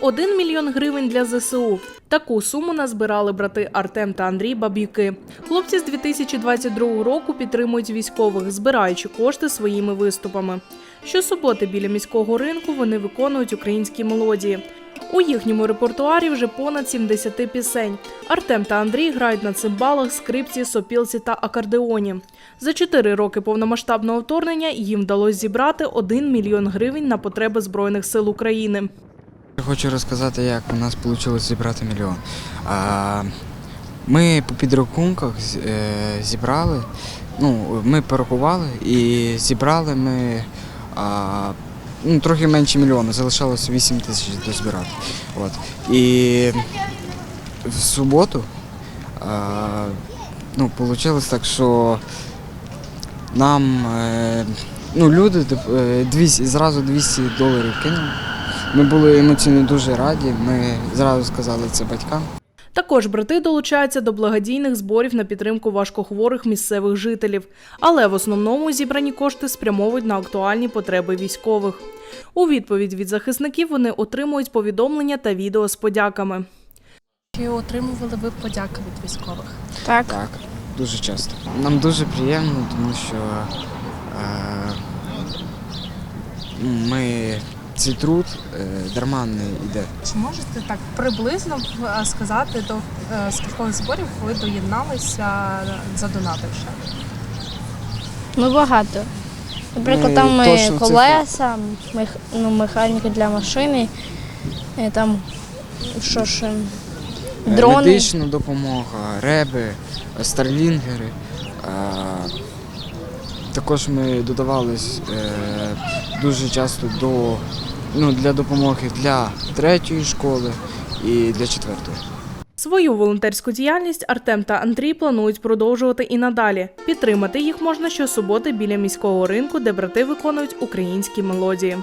1 мільйон гривень для ЗСУ. Таку суму назбирали брати Артем та Андрій Баб'юки. Хлопці з 2022 року підтримують військових, збираючи кошти своїми виступами. Щосуботи біля міського ринку вони виконують українські мелодії. У їхньому репертуарі вже понад 70 пісень. Артем та Андрій грають на цимбалах, скрипці, сопілці та акордеоні. За чотири роки повномасштабного вторгнення їм вдалося зібрати 1 мільйон гривень на потреби Збройних сил України. Хочу розказати, як у нас вийшло зібрати мільйон. Ми по підрахунках е, зібрали, ну, ми порахували і зібрали ми ну, трохи менше мільйона, залишалося 8 тисяч дозбирати. От. І в суботу ну, вийшло так, що нам е, ну, люди е, 200, зразу 200 доларів кинули. Ми були емоційно дуже раді. Ми зразу сказали це батькам. Також брати долучаються до благодійних зборів на підтримку важкохворих місцевих жителів, але в основному зібрані кошти спрямовують на актуальні потреби військових. У відповідь від захисників вони отримують повідомлення та відео з подяками. Чи отримували ви подяки від військових? Так. Так, дуже часто. Нам дуже приємно, тому що е, ми цей труд е, дарма не йде. Чи можете так приблизно е, сказати до е, скількох зборів ви доєдналися задонативши? Ну багато. Наприклад, Ну, там е, колеса, мех, ну, механіка для машини, е, там що ж, е, Е, дрони. Медична допомога, реби, е, старлінгери. Також ми додавались е, дуже часто до, ну, для допомоги для третьої школи і для четвертої. Свою волонтерську діяльність Артем та Андрій планують продовжувати і надалі. Підтримати їх можна щосуботи біля міського ринку, де брати виконують українські мелодії.